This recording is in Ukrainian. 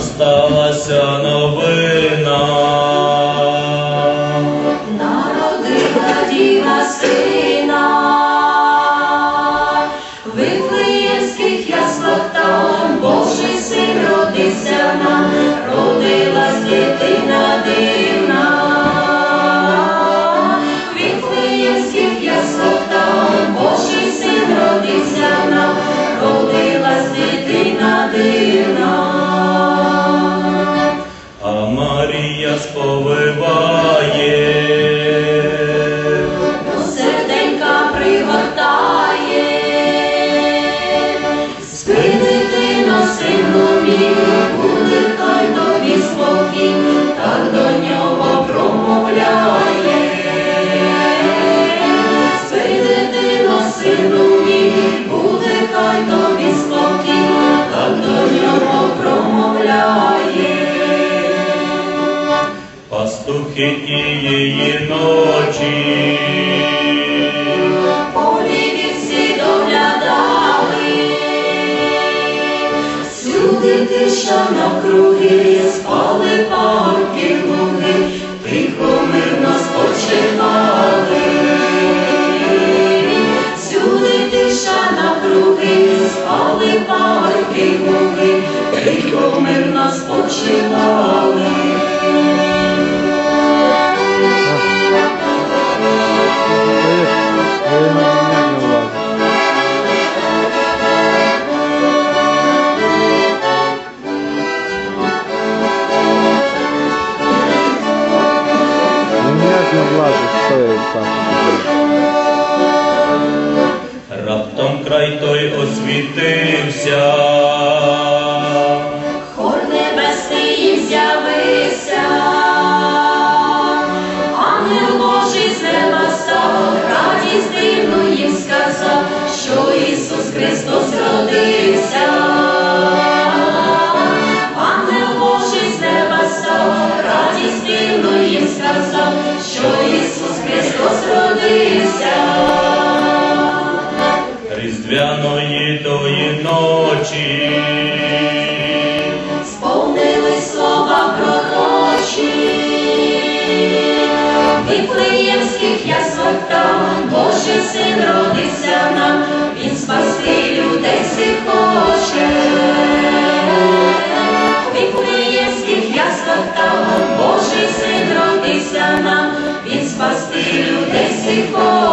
сталася новина. Народила діва сина, сповиває, пастухи тієї ночі. Полі всі доглядали, всюди тиша навкруги, спали парки луги, тихо мирно спочивали. Всюди тиша навкруги, спали парки луги, тихо мирно спочивали. Не влазить, я Паша? Раптом край той освітився, Хор небесний з'явився, різдвяної тої ночі. Сповнились слова пророчі, Вифлеємських яслах там Божий син родився нам, Він спасти людей всіх хоче. Вифлеємських яслах там Божий син родився нам, Він спасти людей всіх хоче.